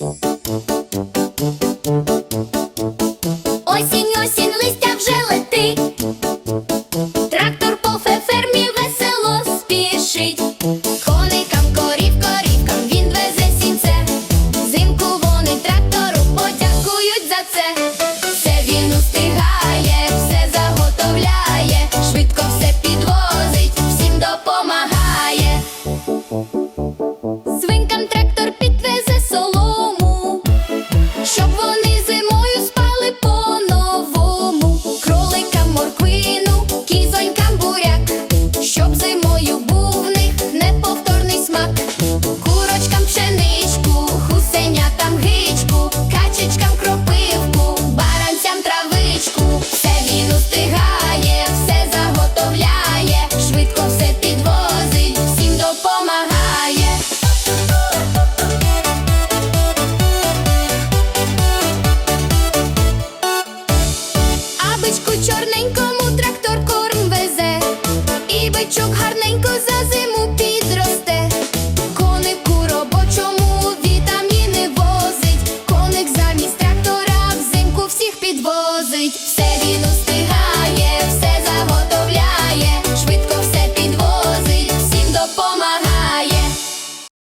Осінь, осінь, листя вже летить, трактор по фермі весело спішить. Язичок гарненько за зиму підросте, конику робочому вітаміни возить, коник замість трактора взимку всіх підвозить, все він усе.